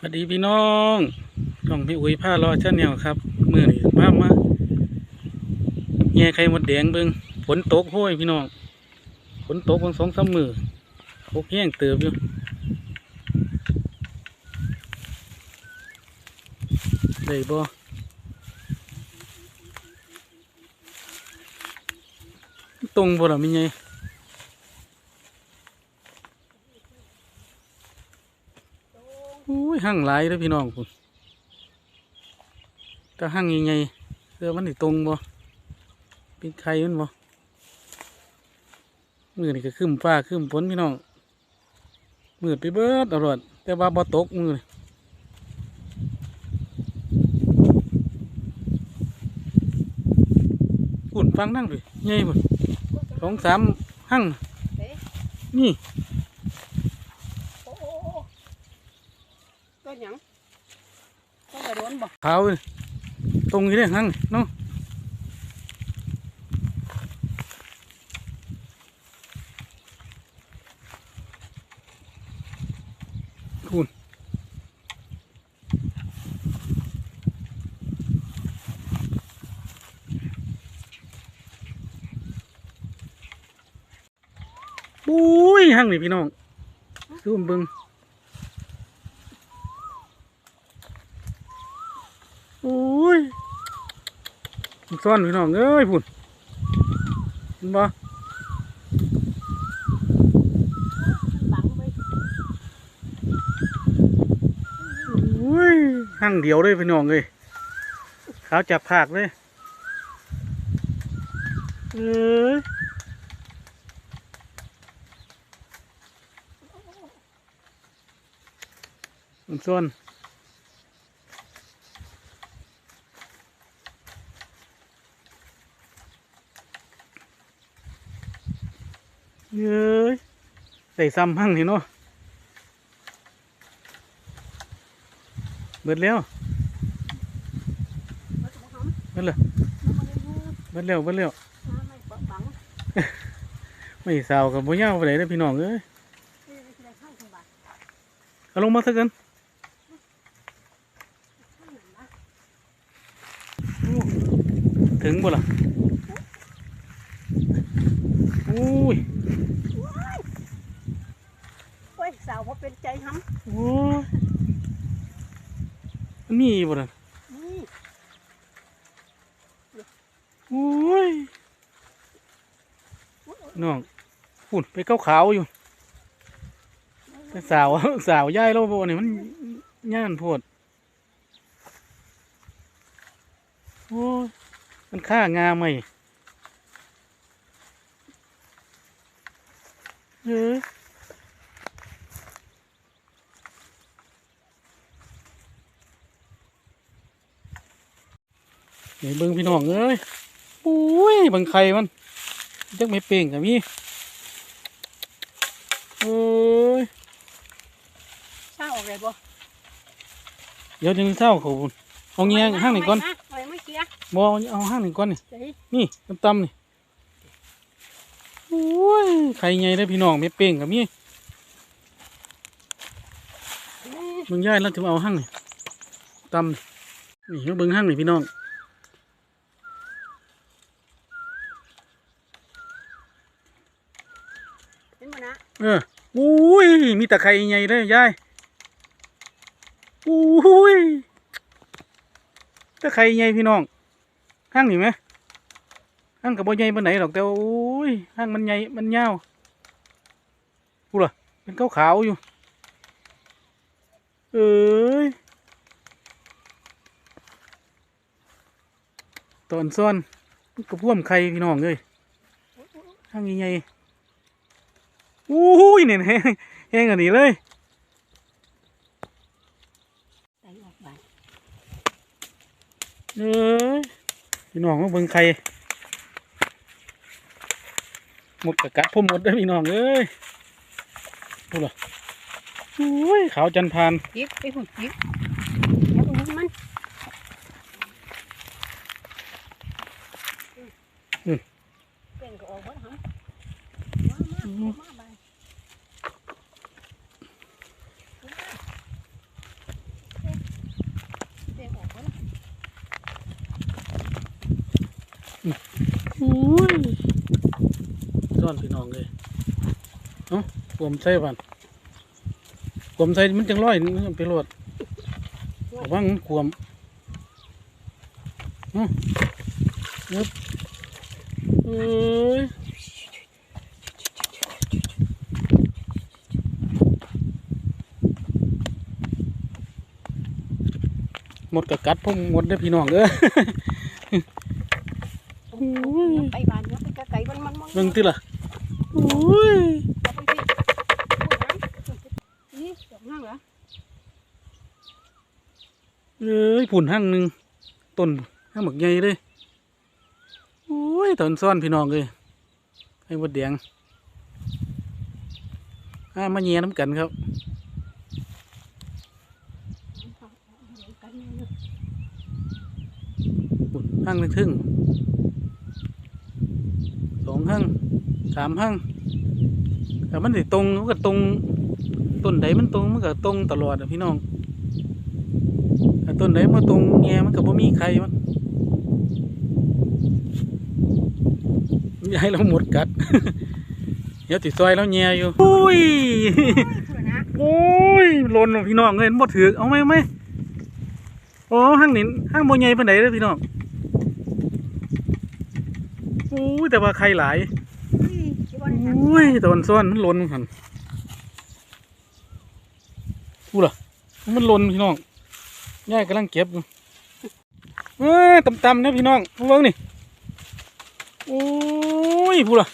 สวัสดีพี่น้องช่องพี่อุ้ยผ้ารอชาแนลครับ มือนี่มามาแง่ไข่มดแดงเบิงฝนตกห้ยพี่น้อง ฝนตกบางสองสามมือพกแห้งเติบอยู่ได้บ่ตรงบ่ล่ะมีไง อุ้ย หั่งหลายเด้อพี่น้องคุณถ้าหั่งยังไงเสื้อมันนี่ตรงบ่เป็นไข่มันบ่มือนี่ก็ขึ้นฟ้าขึ้นฝนพี่น้องมืดไปเบิดตลอดแต่ว่าบ่ตกมือนี่ฝุ่นฟังนั่งไปใหญ่หมดสองสามหั่งนี่ โอ้โอ้โอ้ตัวหยังตัวกระโดนบ่ ขาวเลยตรงนี้เลยหั่งเนาะคุณอุ้ยหั่งนี่พี่น้องซูมเบิงอุ้ยมัน ซ่อนพี่น้องเอ้ยพุ่นเห็นบ่บังไว้อุ้ยหั่งเดียวเลยพี่น้องเลยขาวจับผากเลยเอ้ยมันซ่อนเย้ย ใส่ซ้ำหั่งนี่เนาะเบิดแล้วเบิดแล้วมันบ่ได้อยู่เบิดแล้วเบิดแล้วไม่สาวกับบ่อย่าไปไหนเด้อพี่น้องเอ้ยเอาลงมาสักกันถึงบ่ล่ะอุ้ย โอ้ยสาวบ่เป็นใจห โอ้ยมันมีบ่ล่ะำนี่ โอ้ยน้องฝุ่นไปขาวอยู่แต่สาวสาวย่ายเราบ่นี่มันย่านโพดโอ้ยมันค่างามไหมเอ้ยเดี๋ยวเบิ่งพี่น้องเอ้ย อ้ยเบังไข่มันจักไม่เป่งกับมีเอ้ยสร้างออกเลยบ่เดี๋ยวจะเศร้าเขาพุ่นเอาเงี้ยห้างหนึ่งก่อนไว้ไม่เกียบอเอาห้างหนึ่งก่อนนี่เดี๋ยวนี่ตำๆนี่โอ้ยไข่ใหญ่ได้อพี่น้องไม่เป่งกับมีนี่เบิ่งย่ายแล้วถึงเอาห้างนี่ตำนี่นี่เอาเบิ่งห้างนี่พี่น้อง เห็นบ่นะ เอออุ้ยมีแต่ไข่ใหญ่เลยยายอุ้ยแต่ไข่ใหญ่พี่น้องห้างนี่ไหมห้างกับบ่ใหญ่ปานไหนหรอกแต่อุ้ยห้างมันใหญ่มันยาวพูดล่ะเป็นขาวขาวอยู่ เอ้ยตอนซ่อนมันกระพ่วมไข่พี่น้องเลยห้างใหญ่ อุ้ยเนี่ยแห้งแห้งอันนี้เลยใส่ออกบาทเอ้ยพี่น้องมาเบิ่งไข่หมดกะกะพ่อหมดเด้อพี่น้องเอ้ยพูดล่ะอุ้ยขาวจันทร์พานยิบไปหุ่นยิบเดี๋ยวหุ่นมันอืมเป็นก็ออกหมดหำมามามาบา โอ้ยซ่ อนพี่น้องเลยเอ้าผมใส่บันผมใส่มันจังร้อยมันไปโหลดระวังมันขวมเอ้ายึบเอ้ยหมดกับกัดพุ่มหมดได้อพี่น้องเอ้ยโอ้ยไปบ้านเนี่ยไปไกลๆมันมันมัน เบิ่งติล่ะโอ้ยเอาไปที่นี่ดอกนั่งเหรอเอ้ยผุ่นหั่งหนึ่งต้นหั่งหมักใหญ่เลยโอ้ยตอนซ่อนพี่น้องเลยให้บดแดงอ่ามาเงียน้ำกันครับผุ่นหั่งนึงทึ่งสองหั่ง สามหั่งแต่มันสิตรงมันก็ตรงต้นใดมันตรงมันก็ตรงตลอดอะพี่น้องแต่ต้นใดมาตรงแงมันก็บ่มีใครมันอย่าให้เราหมดกัด เดี๋ยวติดซอยแล้วแง่อยู่โอ้ยพูดนะโอ้ยหล่นว่ะพี่น้องเงินบ่ถือเอาไหมเอาไหมโอ้ห้างนี่ห้างบ่ใหญ่ปานใดเด้อพี่น้องโอ้ยแต่ว่าใครหลายคิดว่าได้โอ้ยตอนซ้อนมันหล่นหันพูดล่ะมันหล่นพี่น้องย่ายกำลังเก็บอยู่เอ้ยต่ำๆนะพี่น้องเบิ่งนี่โอ้ยพูดล่ะ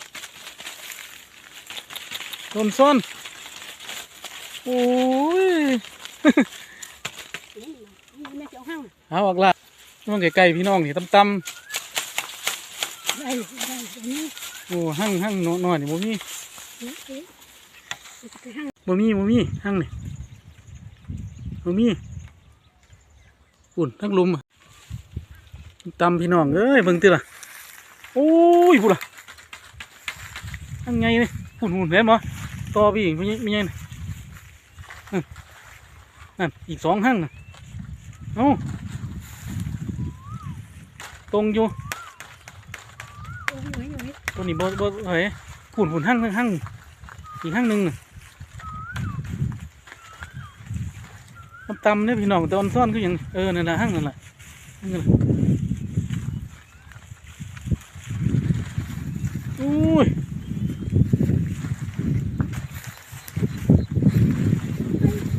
ตอนซ้อนโอ้ยนี่แม่เจ้าห้างเอาออกละน้องไก่ๆพี่น้องนี่ต่ำได้ได้นี่ๆ โอ้หั่งหั่งน้อยๆนี่บ่มีบ่มีบ่มีหั่งนี่บ่มีปุ่นทั้งลุมตำพี่น้องเอ้ยเบิ่งติล่ะโอ้ยพูดล่ะหั่งไงนี่ปุ่นหุ่นเห็นบ่ต่อไปอีกไม่ไม่ใช่นี่นั่นอีกสองหั่งน่ะเอ้าตรงอยู่ ตัวนี้บ่บ่เฮ้ยหุ่นหุ่นหั่งหั่งอีกหั่งหนึ่งน่ะตำเนี่ยพี่น้องตอนซ่อนก็ยังเออนั่นแหละหั่งนั่นแหละหั่งนั่นแหละอุ้ย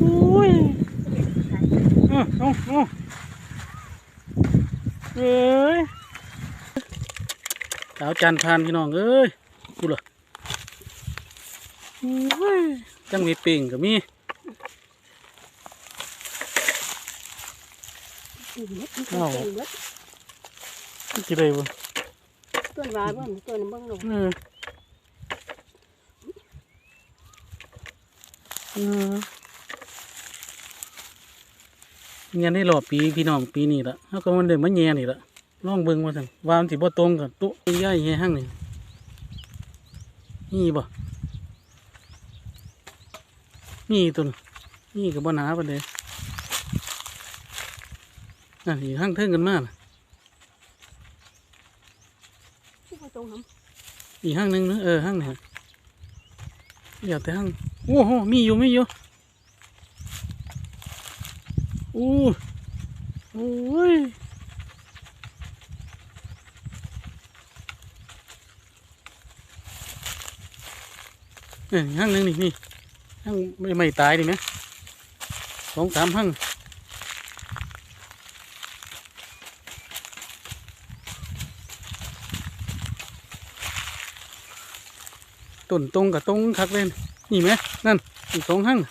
อุ้ยเอาเอาเอาเอ้ย สาวจันทร์พานพี่น้องเอ้ยกูเหรอโอ้ยจังมีปิ่งก็มีอยู่นี่มันเป็นเบิดมันจะได้บ่ต้นว่าเบิ่งต้นเบิ่งลงเออเออเงี้ยในรอบปีพี่น้องปีนี้ละแล้วก็มันเดินมาแง่นี่ละ ลองเบิ่งว่าสั่งว่ามันสิบ่ตรงกับตุ๊ย่ายแห่ห้างนี่นี่บ่นี่ตัวน่ะนี่ก็บ่หนาปานใดนั่นอีกห้างเทิงกันมากที่เขาตรงหอีกห้างหนึ่งนะเออห้างไหนอยากแต่ห้างโอ้โหมีอยู่มีอยู่โอ้โอ้ย เอ้ยห้างหนึ่งนี่นี่ห้างไม่ไม่ตายดิไหมสองสามห้างต้นตรงกับตรงคักเลยนี่ไหมนั่นอีกสองห้างำ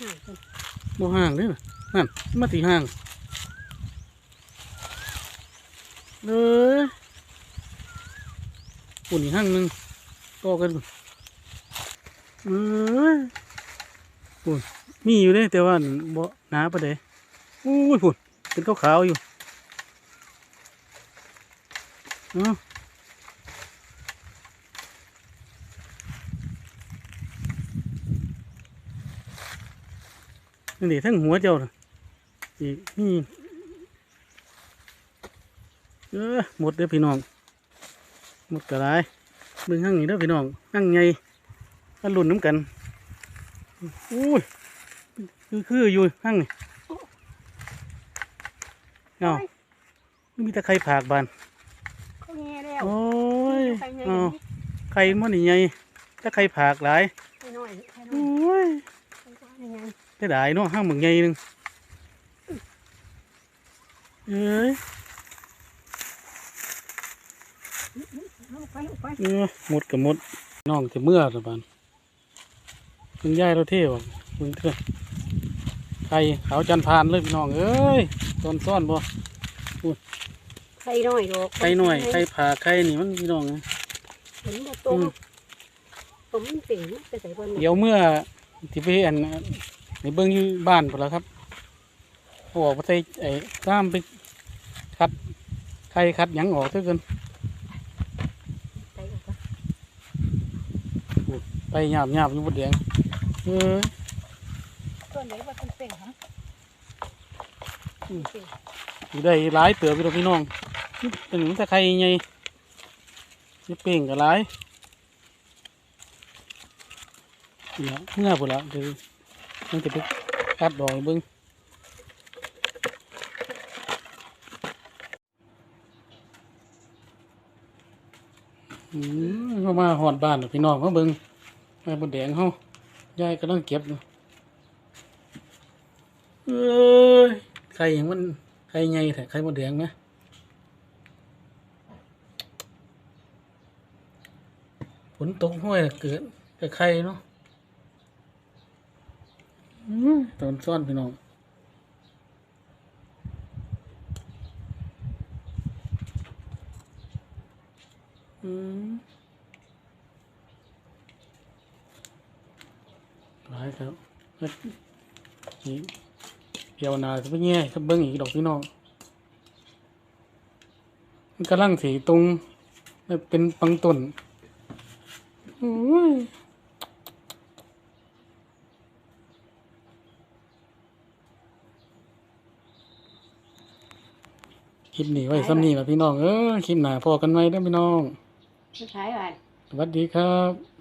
ห่างกันบ่ห่างเลยน่ะนั่นมาตีห่าง เลยปุ่นอีกห้างหนึ่งต่อกันพุ่นเอ้ยปุ่นมีอยู่เลยแต่ว่าบ่หนาประเดะอุ้ยปุ่นเป็นขาวๆอยู่เนาะนี่ทั้งหัวเจ้าน่ะอีกนี่ เออหมดเด้อพี่น้อง หมดกระไรเบิ่งห้างนี้เด้อพี่น้องห้างใหญ่มาลุ่นน้ำกันอุ้ยคือคืออยู่ห้างนี่เนาะมีแต่ไข่ผากบานเขาแง่แล้วโอ้ยใครไงเอาไข่มันนี่ใหญ่แต่ไข่ผากหลายใครน้อยใครน้โออย้ยใครว่ายังไงได้หลายเนาะห้างมึงใหญ่หนึงเอ้ย เอาไปเอาไปเออหมดกับหมดน้องจะเมื่อสบานคุณยายเราเท่ว่ะคุณเถอะไข่ขาวจันทร์พานเลยพี่น้องเอ้ยตอนซ่อนบ่ใครน้อยดอกไข่หน่อยไข่ผากไข่นี่มันพี่น้องนะเห็นบ่ตรงผมมันเสียงไปใส่บนเดี๋ยวเมื่อที่ไปอันในเบื้องอยู่บ้านพอแล้วครับเขาบอกว่าใส่ไอ้ซ้ำไปคัดไข่คัดหยังออกเท่ากัน ใส่ออก ไปไปหยาบหยาบอยู่บนแดงเออส่วนไหนว่าเป็นเสียงฮะเสียงอยู่ได้หลายเตือพี่น้องพี่น้องเป็นเหมือนตะไคร้ไงนี่เป่งกับหลายเนี่ยเมื่อพุ่นละเดี๋ยวมันจะไปคัดดอกให้เบิ้งอืมเข้ามาหอดบ้านแล้วพี่น้องมาเบิ้ง แม่บนแดงเขายายกำลังเก็บอยู่เอ้ยไข่อย่างมันไข่ใหญ่แต่ไข่บนแดงไหมฝนตกห้วยน่ะเกิดแต่ไข่เนาะอืมตอนซ่อนพี่น้องอืมหลายครับแล้ว นี่เปียวหนาจะไปแง่จะเบิ้งอีกดอกพี่น้องมันกำลังสีตรงเป็นปังต้นคลิปนี้ไว้ซ้ำนี้ละพี่น้อง เออคลิปหน้าพอกันไหมเด้อพี่น้องใช้อะไรสวัสดีครับ